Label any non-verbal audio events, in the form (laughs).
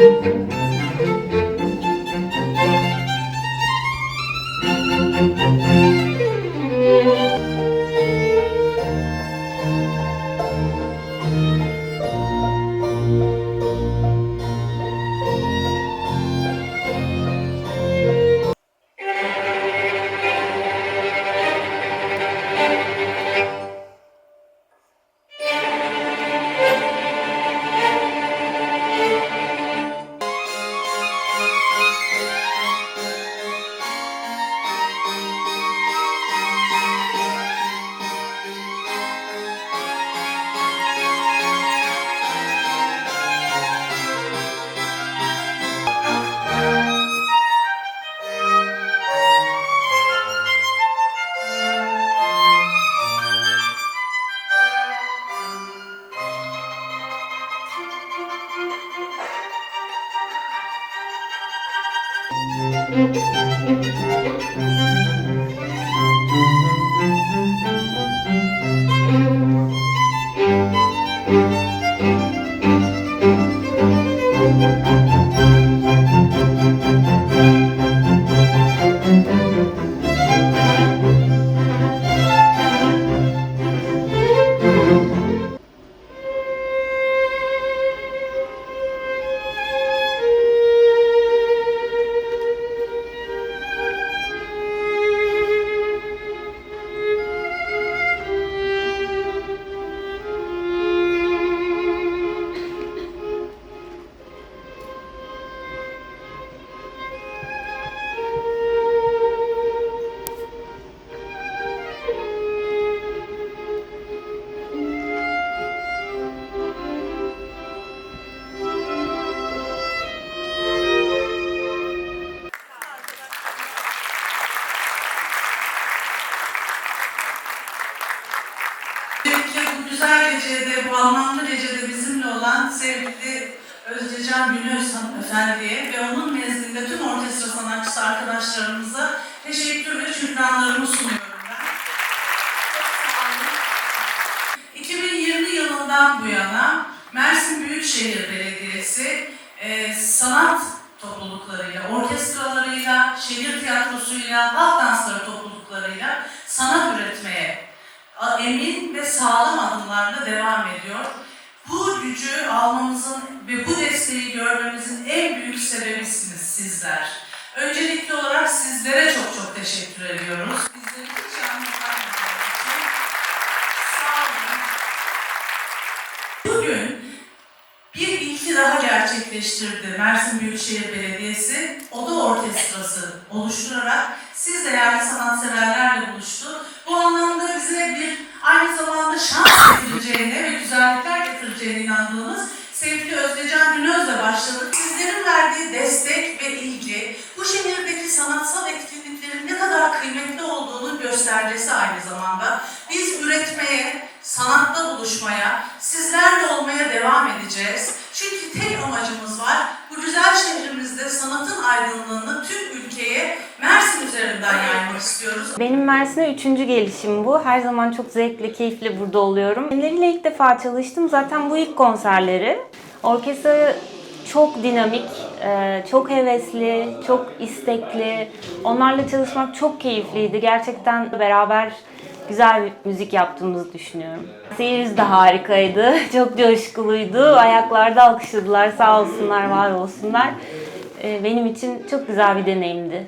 Música Öncelikle anlamlı gecede bizimle olan sevgili Özcecan Günöz hanımefendiye ve onun nezdinde tüm orkestra sanatçısı arkadaşlarımıza teşekkür ve şükranlarımı sunuyorum ben. Çok sağ olun. 2020 yılından bu yana Mersin Büyükşehir Belediyesi e, sanat topluluklarıyla, orkestralarıyla, şehir tiyatrosuyla, halk dansları topluluklarıyla sanat üretmeye emin ve sağlam adımlarla devam ediyor. Bu gücü almamızın ve bu desteği görmemizin en büyük sebebisiniz sizler. Öncelikli olarak sizlere çok çok teşekkür ediyoruz. Bizleri hiç. Bugün bir ilki daha gerçekleştirdi Mersin Büyükşehir Belediyesi. Oda Orkestrası oluşturarak siz değerli sanatseverlerle buluştu. Bu anlamda bize bir aynı zamanda şans sanatsal etkinliklerin ne kadar kıymetli olduğunu göstergesi aynı zamanda. Biz üretmeye, sanatta buluşmaya, sizlerle olmaya devam edeceğiz. Çünkü tek amacımız var, bu güzel şehrimizde sanatın aydınlığını tüm ülkeye Mersin üzerinden yaymak istiyoruz. Benim Mersin'e üçüncü gelişim bu. Her zaman çok zevkli, keyifli burada oluyorum. Kendileriyle ilk defa çalıştım. Zaten bu ilk konserleri. Orkestra çok dinamik, e, çok hevesli, çok istekli. Onlarla çalışmak çok keyifliydi. Gerçekten beraber güzel bir müzik yaptığımızı düşünüyorum. Seyirci de harikaydı. (laughs) Çok coşkuluydu. Ayaklarda alkışladılar. Sağ olsunlar, var olsunlar. E, Benim için çok güzel bir deneyimdi.